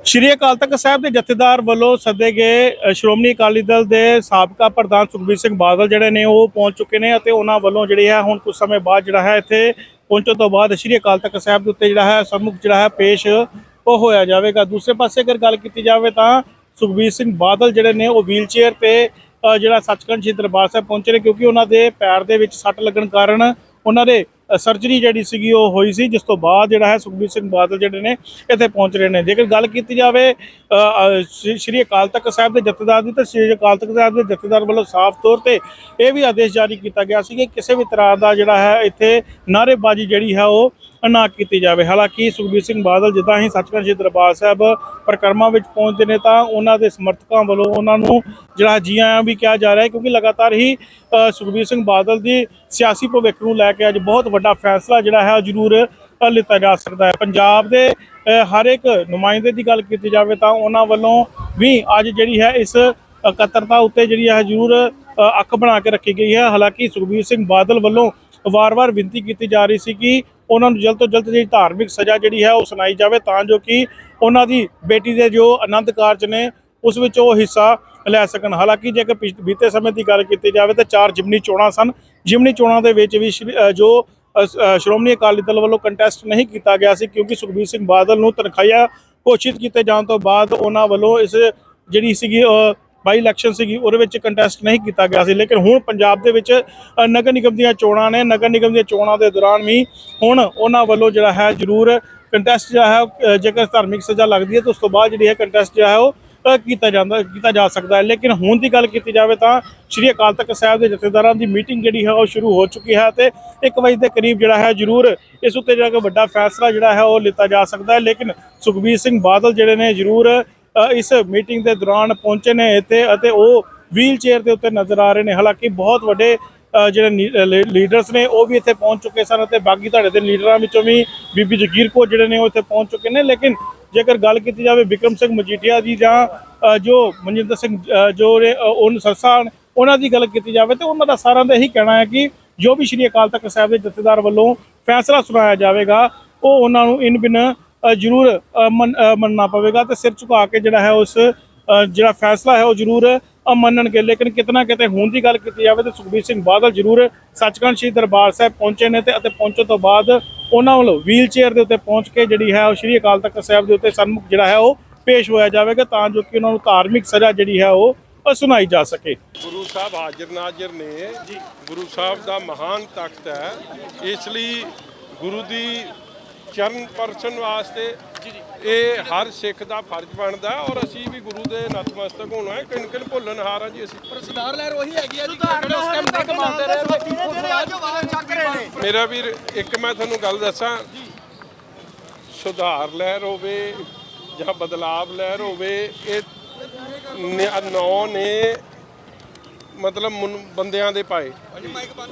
ਸ਼੍ਰੀ ਅਕਾਲ ਤਖਤ ਸਾਹਿਬ ਦੇ ਜਥੇਦਾਰ ਵੱਲੋਂ ਸੱਦੇ ਗਏ ਸ਼੍ਰੋਮਣੀ ਅਕਾਲੀ ਦਲ ਦੇ ਸਾਬਕਾ ਪ੍ਰਧਾਨ ਸੁਖਬੀਰ ਸਿੰਘ ਬਾਦਲ ਜਿਹੜੇ ਨੇ ਉਹ ਪਹੁੰਚ ਚੁੱਕੇ ਨੇ ਅਤੇ ਉਹਨਾਂ ਵੱਲੋਂ ਜਿਹੜੀ ਹੈ ਹੁਣ ਕੁਝ ਸਮੇਂ ਬਾਅਦ ਜਿਹੜਾ ਹੈ ਇੱਥੇ ਪਹੁੰਚਣ ਤੋਂ ਬਾਅਦ ਸ਼੍ਰੀ ਅਕਾਲ ਤਖਤ ਸਾਹਿਬ ਦੇ ਉੱਤੇ ਜਿਹੜਾ ਹੈ ਸਨਮੁਖ ਜਿਹੜਾ ਹੈ ਪੇਸ਼ ਉਹ ਹੋਇਆ ਜਾਵੇਗਾ। ਦੂਸਰੇ ਪਾਸੇ ਅਗਰ ਗੱਲ ਕੀਤੀ ਜਾਵੇ ਤਾਂ ਸੁਖਬੀਰ ਸਿੰਘ ਬਾਦਲ ਜਿਹੜੇ ਨੇ ਉਹ ਵੀਲਚੇਅਰ ਤੇ ਜਿਹੜਾ ਸੱਚਖੰਡ ਸ਼੍ਰੀ ਦਰਬਾਰ ਸਾਹਿਬ ਪਹੁੰਚੇ ਨੇ ਕਿਉਂਕਿ ਉਹਨਾਂ ਦੇ ਪੈਰ ਦੇ ਵਿੱਚ ਸੱਟ ਲੱਗਣ ਕਾਰਨ ਉਹਨਾਂ ਦੇ ਸਰਜਰੀ ਜਿਹੜੀ ਸੀਗੀ ਉਹ ਹੋਈ ਸੀ, ਜਿਸ ਤੋਂ ਬਾਅਦ ਜਿਹੜਾ ਹੈ ਸੁਖਬੀਰ ਸਿੰਘ ਬਾਦਲ ਜਿਹੜੇ ਨੇ ਇੱਥੇ ਪਹੁੰਚ ਰਹੇ ਨੇ। ਜੇਕਰ ਗੱਲ ਕੀਤੀ ਜਾਵੇ ਸ਼੍ਰੀ- ਅਕਾਲ ਤਖਤ ਸਾਹਿਬ ਦੇ ਜਥੇਦਾਰ ਦੀ, ਤਾਂ ਸ਼੍ਰੀ ਅਕਾਲ ਤਖਤ ਸਾਹਿਬ ਦੇ ਜਥੇਦਾਰ ਵੱਲੋਂ ਸਾਫ਼ ਤੌਰ ਤੇ ਇਹ ਵੀ ਆਦੇਸ਼ ਜਾਰੀ ਕੀਤਾ ਗਿਆ ਸੀ ਕਿ ਕਿਸੇ ਵੀ ਤਰ੍ਹਾਂ ਦਾ ਜਿਹੜਾ ਹੈ ਇੱਥੇ ਨਾਅਰੇਬਾਜ਼ੀ ਜਿਹੜੀ ਹੈ ਉਹ ਨਾ ਕੀਤੀ ਜਾਵੇ। ਹਾਲਾਂਕਿ ਸੁਖਬੀਰ ਸਿੰਘ ਬਾਦਲ ਜਿੱਦਾਂ ਹੀ ਸੱਚਖੰਡ ਸ਼੍ਰੀ ਦਰਬਾਰ ਸਾਹਿਬ ਪਰਿਕਰਮਾ ਵਿੱਚ ਪਹੁੰਚਦੇ ਨੇ ਤਾਂ ਉਹਨਾਂ ਦੇ ਸਮਰਥਕਾਂ ਵੱਲੋਂ ਉਹਨਾਂ ਨੂੰ ਜਿਹੜਾ ਜੀ ਆਇਆਂ ਵੀ ਕਿਹਾ ਜਾ ਰਿਹਾ ਹੈ ਕਿਉਂਕਿ ਲਗਾਤਾਰ ਹੀ ਸੁਖਬੀਰ ਸਿੰਘ ਬਾਦਲ ਦੀ ਸਿਆਸੀ ਭਵਿੱਖ ਨੂੰ ਲੈ ਕੇ ਅੱਜ ਬਹੁਤ ਵੱਡਾ ਫੈਸਲਾ ਜਿਹੜਾ ਹੈ ਉਹ ਜ਼ਰੂਰ ਲਿੱਤਾ ਜਾ ਸਕਦਾ ਹੈ। ਪੰਜਾਬ ਦੇ ਹਰ ਇੱਕ ਨੁਮਾਇੰਦੇ ਦੀ ਗੱਲ ਕੀਤੀ ਜਾਵੇ ਤਾਂ ਉਹਨਾਂ ਵੱਲੋਂ ਵੀ ਅੱਜ ਜਿਹੜੀ ਹੈ ਇਸ ਇਕੱਤਰਤਾ ਉੱਤੇ ਜਿਹੜੀ ਹੈ ਜ਼ਰੂਰ ਅੱਖ ਬਣਾ ਕੇ ਰੱਖੀ ਗਈ ਹੈ। ਹਾਲਾਂਕਿ ਸੁਖਬੀਰ ਸਿੰਘ ਬਾਦਲ ਵੱਲੋਂ ਵਾਰ-ਵਾਰ ਬੇਨਤੀ ਕੀਤੀ ਜਾ ਰਹੀ ਸੀ ਕਿ ਉਹਨਾਂ ਨੂੰ ਜਲਦ ਤੋਂ ਜਲਦ ਜਿਹੜੀ ਧਾਰਮਿਕ ਸਜ਼ਾ ਜਿਹੜੀ ਹੈ ਉਹ ਸੁਣਾਈ ਜਾਵੇ ਤਾਂ ਜੋ ਕਿ ਉਹਨਾਂ ਦੀ ਬੇਟੀ ਦੇ ਜੋ ਆਨੰਦ ਕਾਰਜ ਨੇ, ਉਸ ਵਿੱਚ ਉਹ ਹਿੱਸਾ ਲੈ ਸਕਣ। ਹਾਲਾਂਕਿ ਜੇਕਰ ਪਿਛ- ਬੀਤੇ ਸਮੇਂ ਦੀ ਗੱਲ ਕੀਤੀ ਜਾਵੇ ਤਾਂ ਚਾਰ ਜਿਮਨੀ ਚੋਣਾਂ ਸਨ। ਜਿਮਨੀ ਚੋਣਾਂ ਦੇ ਵਿੱਚ ਵੀ ਸ਼੍ਰੀ- ਜੋ ਸ਼੍ਰੋਮਣੀ ਅਕਾਲੀ ਦਲ ਵੱਲੋਂ ਕੰਟੈਸਟ ਨਹੀਂ ਕੀਤਾ ਗਿਆ ਸੀ ਕਿਉਂਕਿ ਸੁਖਬੀਰ ਸਿੰਘ ਬਾਦਲ ਨੂੰ ਤਨਖਾਹਿਆ ਘੋਸ਼ਿਤ ਕੀਤੇ ਜਾਣ ਤੋਂ ਬਾਅਦ ਉਹਨਾਂ ਵੱਲੋਂ ਇਸ ਜਿਹੜੀ ਸੀਗੀ ਬਾਈ ਇਲੈਕਸ਼ਨ ਸੀਗੀ ਉਹਦੇ ਵਿੱਚ ਕੰਟੈਸਟ ਨਹੀਂ ਕੀਤਾ ਗਿਆ ਸੀ। ਲੇਕਿਨ ਹੁਣ ਪੰਜਾਬ ਦੇ ਵਿੱਚ ਨਗਰ ਨਿਗਮ ਦੀਆਂ ਚੋਣਾਂ ਨੇ। ਨਗਰ ਨਿਗਮ ਦੀਆਂ ਚੋਣਾਂ ਦੇ ਦੌਰਾਨ ਵੀ ਹੁਣ ਉਹਨਾਂ ਵੱਲੋਂ ਜਿਹੜਾ ਹੈ ਜ਼ਰੂਰ ਕੰਟੈਸਟ ਜਿਹੜਾ ਹੈ ਅ, ਜੇਕਰ ਧਾਰਮਿਕ ਸਜ਼ਾ ਲੱਗਦੀ ਹੈ ਤਾਂ ਉਸ ਤੋਂ ਬਾਅਦ ਜਿਹੜੀ ਹੈ ਕੰਟੈਸਟ ਜਿਹੜਾ ਹੈ ਉਹ ਕੀਤਾ ਜਾਂਦਾ ਕੀਤਾ ਜਾ ਸਕਦਾ ਹੈ। ਲੇਕਿਨ ਹੁਣ ਦੀ ਗੱਲ ਕੀਤੀ ਜਾਵੇ ਤਾਂ ਸ਼੍ਰੀ ਅਕਾਲ ਤਖਤ ਸਾਹਿਬ ਦੇ ਜਥੇਦਾਰਾਂ ਦੀ ਮੀਟਿੰਗ ਜਿਹੜੀ ਹੈ ਉਹ ਸ਼ੁਰੂ ਹੋ ਚੁੱਕੀ ਹੈ ਤੇ 1 ਵਜੇ ਦੇ ਕਰੀਬ ਜਿਹੜਾ ਹੈ ਜ਼ਰੂਰ ਇਸ ਉੱਤੇ ਜਿਹੜਾ ਕਿ ਵੱਡਾ ਫੈਸਲਾ ਜਿਹੜਾ ਹੈ ਉਹ ਲਿੱਤਾ ਜਾ ਸਕਦਾ ਹੈ। ਲੇਕਿਨ ਸੁਖਬੀਰ ਸਿੰਘ ਬਾਦਲ ਜਿਹੜੇ ਨੇ ਜ਼ਰੂਰ ਇਸ ਮੀਟਿੰਗ ਦੇ ਦੌਰਾਨ ਪਹੁੰਚੇ ਨੇ ਇੱਥੇ ਅਤੇ ਉਹ ਵੀਲ ਚੇਅਰ ਦੇ ਉੱਤੇ ਨਜ਼ਰ ਆ ਰਹੇ ਨੇ। ਹਾਲਾਂਕਿ ਬਹੁਤ ਵੱਡੇ ਜਿਹੜੇ ਲੀਡਰਸ ਨੇ ਉਹ ਵੀ ਇੱਥੇ ਪਹੁੰਚ ਚੁੱਕੇ ਸਨ ਅਤੇ ਬਾਕੀ ਤੁਹਾਡੇ ਦੇ ਲੀਡਰਾਂ ਵਿੱਚੋਂ ਵੀ ਬੀਬੀ ਜਗੀਰ ਕੌਰ ਜਿਹੜੇ ਨੇ ਉਹ ਇੱਥੇ ਪਹੁੰਚ ਚੁੱਕੇ ਨੇ। ਲੇਕਿਨ ਜੇਕਰ ਗੱਲ ਕੀਤੀ ਜਾਵੇ ਵਿਕਰਮ ਸਿੰਘ ਮਜੀਠੀਆ ਦੀ ਜਾਂ ਜੋ ਮਨਜਿੰਦਰ ਸਿੰਘ ਜੋ ਨੇ, ਅ, ਉਹਨ ਸਰਸਾ ਉਹਨਾਂ ਦੀ ਗੱਲ ਕੀਤੀ ਜਾਵੇ ਤੇ ਉਹਨਾਂ ਦਾ ਸਾਰਿਆਂ ਦਾ ਇਹੀ ਕਹਿਣਾ ਹੈ ਕਿ ਜੋ ਵੀ ਸ਼੍ਰੀ ਅਕਾਲ ਤਖਤ ਸਾਹਿਬ ਦੇ ਜਥੇਦਾਰ ਵੱਲੋਂ ਫੈਸਲਾ ਸੁਣਾਇਆ ਜਾਵੇਗਾ ਉਹ ਉਹਨਾਂ ਨੂੰ ਇਨ ਬਿਨ ਜ਼ਰੂਰ ਮੰਨਣਾ ਪਵੇਗਾ ਤੇ ਸਿਰ ਝੁਕਾ ਕੇ ਜਿਹੜਾ ਹੈ ਉਸ ਜਿਹੜਾ ਫੈਸਲਾ ਹੈ ਉਹ ਜ਼ਰੂਰ ਮੰਨਣਗੇ ਲੇਕਿਨ ਕਿਤਨਾ ਕਿਤੇ ਹੁਣ ਦੀ ਗੱਲ ਕੀਤੀ ਜਾਵੇ ਤਾਂ ਸੁਖਬੀਰ ਸਿੰਘ ਬਾਦਲ ਜ਼ਰੂਰ ਸੱਚਖੰਡ ਸ੍ਰੀ ਦਰਬਾਰ ਸਾਹਿਬ ਪਹੁੰਚੇ ਨੇ ਤੇ ਅਤੇ ਪਹੁੰਚਣ ਤੋਂ ਬਾਅਦ ਉਹਨਾਂ ਵੱਲੋਂ ਵੀਲ ਚੇਅਰ ਦੇ ਉੱਤੇ ਪਹੁੰਚ ਕੇ ਜਿਹੜੀ ਹੈ ਉਹ ਸ੍ਰੀ ਅਕਾਲ ਤਖਤ ਸਾਹਿਬ ਦੇ ਉੱਤੇ ਸਨਮੁਖ ਜਿਹੜਾ ਹੈ ਉਹ ਪੇਸ਼ ਹੋਇਆ ਜਾਵੇਗਾ ਤਾਂ ਜੋ ਕਿ ਉਹਨਾਂ ਨੂੰ ਧਾਰਮਿਕ ਸਜ਼ਾ ਜਿਹੜੀ ਹੈ ਉਹ ਸੁਣਾਈ ਜਾ ਸਕੇ। ਗੁਰੂ ਸਾਹਿਬ ਹਾਜ਼ਰ ਨਾਜ਼ਰ ਨੇ। ਗੁਰੂ ਸਾਹਿਬ ਦਾ ਮਹਾਨ ਤਖਤ ਹੈ। ਇਸ ਲਈ ਗੁਰੂ ਦੀ ਚਰਨ ਪਰਸਨ ਵਾਸਤੇ ਇਹ ਹਰ ਸਿੱਖ ਦਾ ਫਰਜ਼ ਬਣਦਾ ਔਰ ਅਸੀਂ ਵੀ ਗੁਰੂ ਦੇ ਨਤਮਸਤਕ ਹੋਣਾ ਹੈ। ਕਿਨ ਕਿਨ ਭੁੱਲਣ ਹਾਰ ਆ ਜੀ ਅਸੀਂ। ਸਰਦਾਰ ਲਹਿਰ ਉਹੀ ਹੈਗੀ ਆ ਜੀ ਜਿਹੜੇ ਉਸ ਟਾਈਮ ਡੱਕ ਮਾਰਦੇ ਰਹੇ ਉਹ ਸਵਾਲ ਚੱਕ ਰਹੇ ਨੇ। ਮੇਰਾ ਵੀਰ ਇੱਕ ਮੈਂ ਤੁਹਾਨੂੰ ਗੱਲ ਦੱਸਾਂ। ਸੁਧਾਰ ਲਹਿਰ ਹੋਵੇ ਜਾਂ ਬਦਲਾਵ ਲਹਿਰ ਹੋਵੇ ਇਹ ਨ- ਨੌ ਮਤਲਬ ਬੰਦਿਆਂ ਦੇ ਪਾਏ।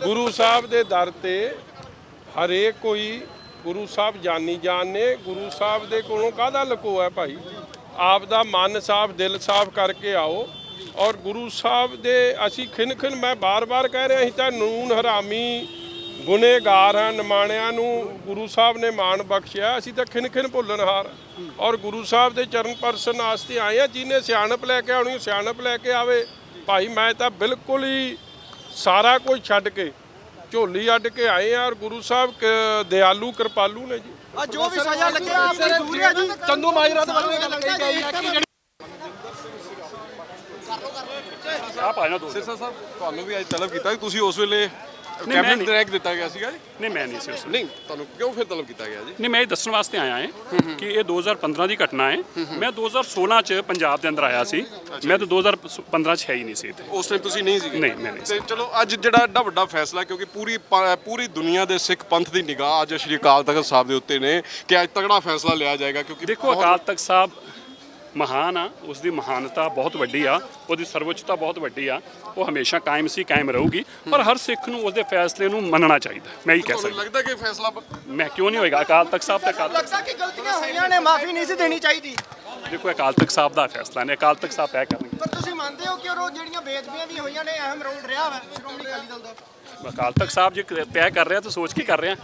ਗੁਰੂ ਸਾਹਿਬ ਦੇ ਦਰ ਤੇ ਹਰੇਕ ਕੋਈ ਗੁਰੂ ਸਾਹਿਬ ਜਾਨੀ ਜਾਨ ਨੇ, ਗੁਰੂ ਸਾਹਿਬ ਦੇ ਕੋਲੋਂ ਕਾਹਦਾ ਲਕੋ ਹੈ ਭਾਈ? ਆਪ ਦਾ ਮਨ ਸਾਫ਼, ਦਿਲ ਸਾਫ਼ ਕਰਕੇ ਆਓ। ਔਰ ਗੁਰੂ ਸਾਹਿਬ ਦੇ ਅਸੀਂ ਖਿਨ ਖਿਨ ਮੈਂ ਬਾਰ-ਬਾਰ ਕਹਿ ਰਿਹਾ ਅਸੀਂ ਤਾਂ ਨੂਨ ਹਰਾਮੀ ਗੁਨੇਗਾਰ ਹਾਂ ਨਿਮਾਣਿਆਂ ਨੂੰ, ਗੁਰੂ ਸਾਹਿਬ ਨੇ ਮਾਣ ਬਖਸ਼ਿਆ, ਅਸੀਂ ਤਾਂ ਖਿਨ ਖਿਨ ਭੁੱਲਣਹਾਰ ਔਰ ਗੁਰੂ ਸਾਹਿਬ ਦੇ ਚਰਨ ਪਰਸਨ ਆਸਤੇ ਆਏ ਆ, ਜਿਹਨੇ ਸਿਆਣਪ ਲੈ ਕੇ ਆਉਣੀ ਸਿਆਣਪ ਲੈ ਕੇ ਆਵੇ। ਭਾਈ ਮੈਂ ਤਾਂ ਬਿਲਕੁਲ ਹੀ ਸਾਰਾ ਕੁਝ ਛੱਡ ਕੇ ਝੋਲੀ ਅੱਡ ਕੇ ਆਏ ਆ ਔਰ ਗੁਰੂ ਸਾਹਿਬ ਕ- ਦਿਆਲੂ ਕਿਰਪਾਲੂ ਨੇ ਜੀ। ਆ ਜੋ ਵੀ ਸਜ਼ਾ ਲੱਗੇ ਆਪ ਮਨਜ਼ੂਰ ਹੈ ਜੀ। ਚੰਦੂ ਮਾਜਰਾ ਦੇ ਵੱਲੋਂ ਇਹ ਗੱਲ ਕਹੀ ਗਈ ਹੈ ਕਿ ਜਿਹੜੀ ਸਿਰਸਾ ਸਾਹਿਬ ਤੁਹਾਨੂੰ ਵੀ ਅੱਜ ਤਲਬ ਕੀਤਾ ਕਿ ਤੁਸੀਂ ਉਸ ਵੇਲੇ ਮੈਂ ਕੈਬਨਿਟ ਨਹੀਂ। ਡਾਇਰੈਕਟ ਦਿੱਤਾ ਗਿਆ ਸੀਗਾ ਜੀ। ਨਹੀਂ ਮੈਂ ਨਹੀਂ ਸੀ ਉਸ ਵੇਲੇ। ਨਹੀਂ ਤੁਹਾਨੂੰ ਕਿਉਂ ਫਿਰ ਤਲਬ ਕੀਤਾ ਗਿਆ ਜੀ? ਨਹੀਂ ਮੈਂ ਇਹ ਦੱਸਣ ਵਾਸਤੇ ਆਇਆ ਹਾਂ ਕਿ ਇਹ 2015 ਦੀ ਘਟਨਾ ਹੈ। ਮੈਂ 2016 ਚ ਪੰਜਾਬ ਦੇ ਅੰਦਰ ਆਇਆ ਸੀ। ਮੈਂ ਤਾਂ 2015 ਚ ਹੈ ਹੀ ਨਹੀਂ ਸੀ ਇੱਥੇ। ਉਸ ਟਾਈਮ ਤੁਸੀਂ ਨਹੀਂ ਸੀਗੇ? ਨਹੀਂ, ਮੈਂ ਨਹੀਂ ਸੀ। ਤੇ ਚਲੋ ਅੱਜ ਜਿਹੜਾ ਵੱਡਾ ਫੈਸਲਾ ਕਿਉਂਕਿ ਪੂਰੀ ਪ- ਪੂਰੀ ਦੁਨੀਆ ਦੇ ਸਿੱਖ ਪੰਥ ਦੀ ਨਿਗਾਹ ਅੱਜ ਸ਼੍ਰੀ ਅਕਾਲ ਤਖਤ ਸਾਹਿਬ ਦੇ ਉੱਤੇ ਨੇ ਕਿ ਅੱਜ ਤਗੜਾ ਫੈਸਲਾ ਲਿਆ ਜਾਏਗਾ ਕਿਉਂਕਿ ਦੇਖੋ ਬਹੁਤ- ਅਕਾਲ ਤਖਤ ਸਾਹਿਬ ਮਹਾਨ ਆ ਉਸ ਦੀ ਮਹਾਨਤਾ ਬਹੁਤ ਵੱਡੀ ਆ ਉਹਦੀ ਸਰਵਉੱਚਤਾ ਬਹੁਤ ਵੱਡੀ ਆ ਉਹ ਹਮੇਸ਼ਾ ਕਾਇਮ ਸੀ ਕਾਇਮ ਰਹੂਗੀ ਪਰ ਹਰ ਸਿੱਖ ਨੂੰ ਉਸ ਦੇ ਫੈਸਲੇ ਨੂੰ ਮੰਨਣਾ ਚਾਹੀਦਾ ਮੈਂ ਇਹ ਕਹਿ ਤੁਹਾਨੂੰ ਸਕਦਾ। ਲੱਗਦਾ ਕਿ ਫੈਸਲਾ ਮੈਂ ਕਿਉਂ ਨਹੀਂ ਹੋਏਗਾ? ਅਕਾਲ ਤਖਤ ਸਾਹਿਬ ਤੇ ਅਕਾਲ ਲੱਗਦਾ ਕਿ ਗਲਤੀਆਂ ਹੋਈਆਂ ਨੇ ਮਾਫੀ ਨਹੀਂ ਸੀ ਦੇਣੀ ਚਾਹੀਦੀ। ਦੇਖੋ ਅਕਾਲ ਤਖਤ ਸਾਹਿਬ ਦਾ ਫੈਸਲਾ ਨੇ ਅਕਾਲ ਤਖਤ ਸਾਹਿਬ ਤੈਅ ਕਰਨਗੇ। ਪਰ ਤੁਸੀਂ ਮੰਨਦੇ ਹੋ ਕਿ ਉਹ ਜਿਹੜੀਆਂ ਬੇਦਬੀਆਂ ਵੀ ਹੋਈਆਂ ਨੇ ਅਹਿਮ ਰੋਲ ਰਿਹਾ ਵਾ ਸ਼੍ਰੋਮਣੀ ਅਕਾਲੀ ਦਲ ਦਾ? ਅਕਾਲ ਤਖਤ ਸਾਹਿਬ ਜੇ ਤੈਅ ਕਰ ਰਿਹਾ ਤਾਂ ਸੋਚ ਕੇ ਕਰ ਰਿਹਾ।